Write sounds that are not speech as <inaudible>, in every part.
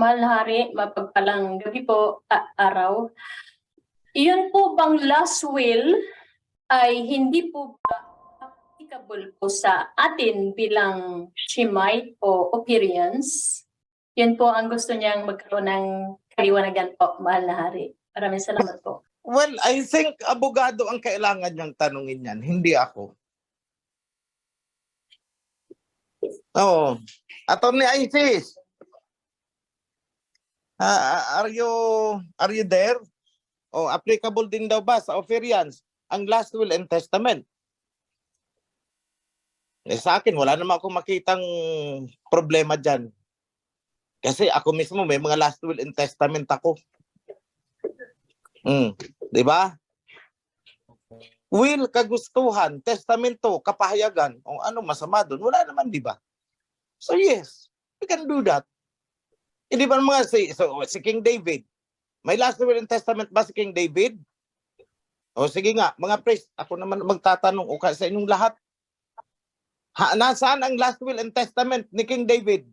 Mahal na hari, mapagpalang gabi po, a- araw. Iyon po bang last will ay hindi po ba applicable po sa atin bilang Shemite o Operians? Yun po ang gusto niyang magkaroon ng kaliwanagan po, mahal na hari. Maraming salamat po. Well, I think abogado ang kailangan niyang tanungin yan, hindi ako. Oo. Attorney Isis. Ah, are you are you there? O applicable din daw ba sa Oferians ang last will and testament? Eh, sa akin, wala naman akong makitang problema dyan. Kasi ako mismo may mga last will and testament ako. Mm, 'di ba? Will, kagustuhan, testamento, kapahayagan, o ano masama doon, wala naman, 'di ba? So yes, we can do that. Hindi ba mga si, so, si King David, may last will and testament ba si King David? O sige nga, mga priest, ako naman magtatanong o sa inyong lahat. Ha, nasaan ang last will and testament ni King David?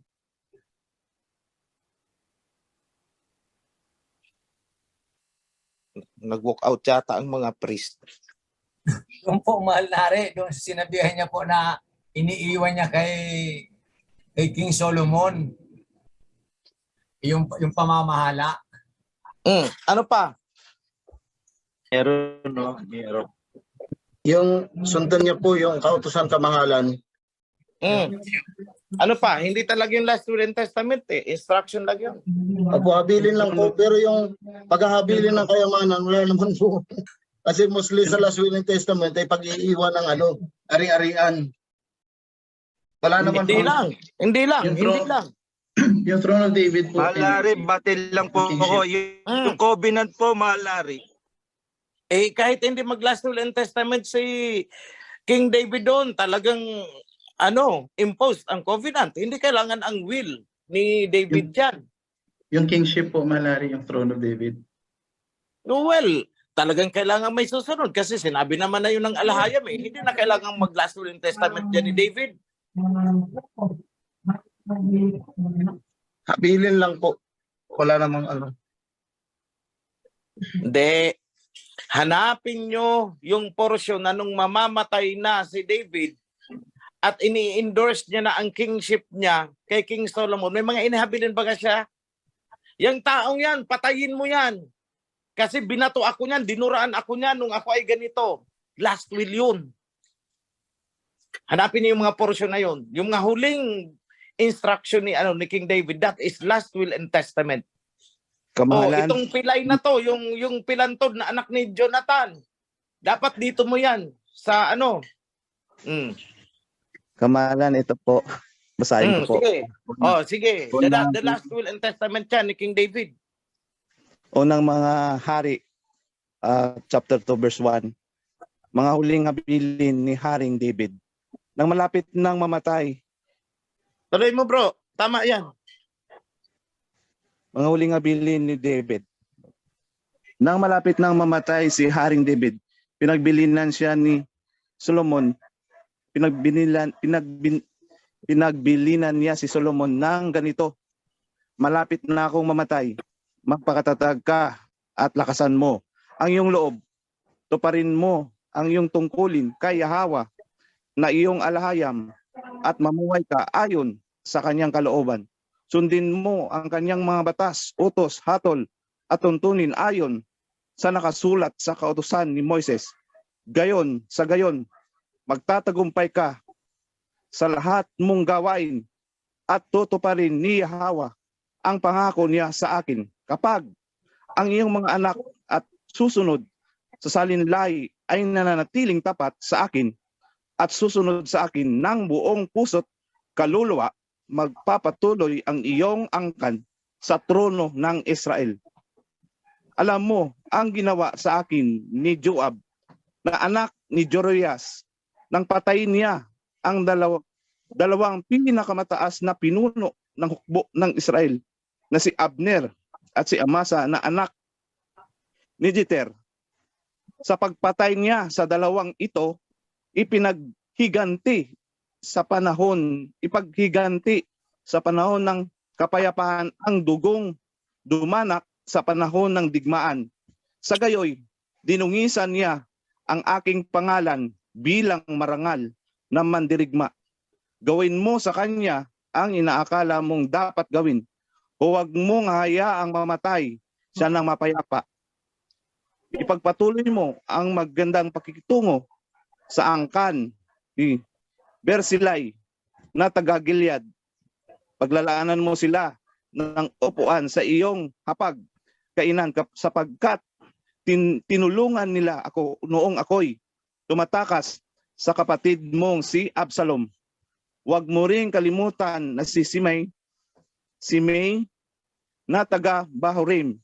Nag-walk out yata ang mga priest. <laughs> Doon po, mahal na hari, doon sinabihan niya po na iniiwan niya kay, kay King Solomon yung, yung pamamahala. Mm, ano pa? Meron, no? Meron. Yung sundan niya po yung kautusan kamahalan. Mm. Ano pa? Hindi talaga yung last will and testament eh. Instruction lang yun. Opo, habilin lang po. Pero yung paghahabilin ng kayamanan, wala naman po. <laughs> Kasi mostly sa last will and testament ay pag-iiwan ng ano, ari-arian. Wala naman Hindi po. lang. Hindi lang. Yung Hindi lang. <clears throat> Yung throne of David po. Malari, batil lang po ako. Yung, Mm. yung covenant po, malari. Eh kahit hindi mag last will and testament si King David doon, talagang ano, imposed ang covenant. Hindi kailangan ang will ni David yan. Yung kingship po, malari yung throne of David. Well, talagang kailangan may susunod kasi sinabi naman na yun ng alahayam eh. Hindi na kailangan mag last will and testament dyan ni David. Habilin lang po. Wala namang ano. Hindi. Hanapin nyo yung portion na nung mamamatay na si David at ini-endorse niya na ang kingship niya kay King Solomon. May mga inihabilin ba ka siya? Yung taong yan, patayin mo yan. Kasi binato ako niyan, dinuraan ako niyan nung ako ay ganito. Last will yun. Hanapin niyo yung mga portion na yun. Yung mga huling instruction ni ano ni King David, that is last will and testament. Oh, Kamahalan, itong pilay na to, yung yung pilantod na anak ni Jonathan. Dapat dito mo 'yan sa ano? Mm. kamahalan ito po. Basahin Mm, ko po. sige. Oh, sige. The, the last will and testament yan ni King David. Unang mga hari, ah, chapter 2 verse 1. Mga huling habilin ni Haring David. Nang malapit nang mamatay, Tuloy mo, bro. Tama 'yan. mga huling habilin ni David. Nang malapit nang mamatay si Haring David, pinagbilinan siya ni Solomon. Pinagbilinan pinagbin, pinagbilinan niya si Solomon ng ganito. Malapit na akong mamatay. Magpakatatag ka at lakasan mo ang iyong loob. Tuparin mo ang iyong tungkulin kay Yahawa na iyong alahayam at mamuhay ka ayon sa kanyang kalooban. Sundin mo ang kanyang mga batas, utos, hatol at tuntunin ayon sa nakasulat sa kautusan ni Moises. Gayon, sa gayon, magtatagumpay ka sa lahat mong gawain at tutuparin ni Yahawa ang pangako niya sa akin kapag ang iyong mga anak at susunod sa salinlay ay nananatiling tapat sa akin at susunod sa akin ng buong puso't kaluluwa magpapatuloy ang iyong angkan sa trono ng Israel. Alam mo ang ginawa sa akin ni Joab na anak ni Jorias nang patayin niya ang dalaw- dalawang pinakamataas na pinuno ng hukbo ng Israel na si Abner at si Amasa na anak ni Jeter. Sa pagpatay niya sa dalawang ito, ipinaghiganti sa panahon, ipaghiganti sa panahon ng kapayapaan ang dugong dumanak sa panahon ng digmaan. Sa gayoy, dinungisan niya ang aking pangalan bilang marangal na mandirigma. Gawin mo sa kanya ang inaakala mong dapat gawin. Huwag mong hayaang mamatay siya ng mapayapa. Ipagpatuloy mo ang magandang pakikitungo sa angkan ni Bersilay na taga Gilead. Paglalaanan mo sila ng upuan sa iyong hapag kainan sapagkat tin, tinulungan nila ako noong ako'y tumatakas sa kapatid mong si Absalom. Huwag mo ring kalimutan na si Simay, si May na taga Bahurim,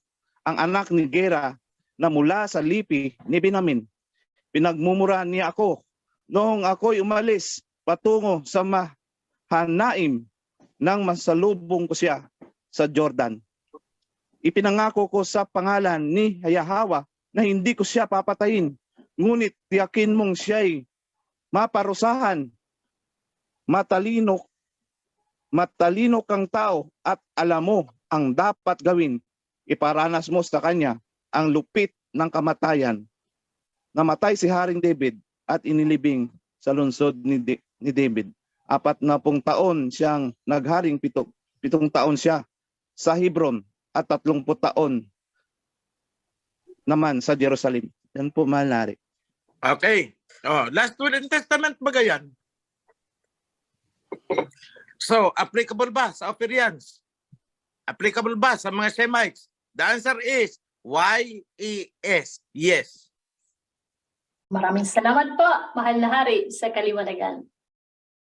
ang anak ni Gera na mula sa lipi ni Binamin. Pinagmumura niya ako noong ako'y umalis patungo sa Mahanaim nang masalubong ko siya sa Jordan. Ipinangako ko sa pangalan ni Hayahawa na hindi ko siya papatayin. Ngunit tiyakin mong siya'y maparusahan. Matalino, matalino kang tao at alam mo ang dapat gawin. Iparanas mo sa kanya ang lupit ng kamatayan. Namatay si Haring David at inilibing sa lungsod ni, Di- ni David. Apat na pong taon siyang nagharing pitong, pitong taon siya sa Hebron at tatlongput taon naman sa Jerusalem. Yan po, mahal na Ari. Okay. Oh, last will and testament ba yan? So, applicable ba sa Operians? Applicable ba sa mga Semites? The answer is Y-E-S. Yes. Maraming salamat po, mahal na hari, sa kaliwanagan.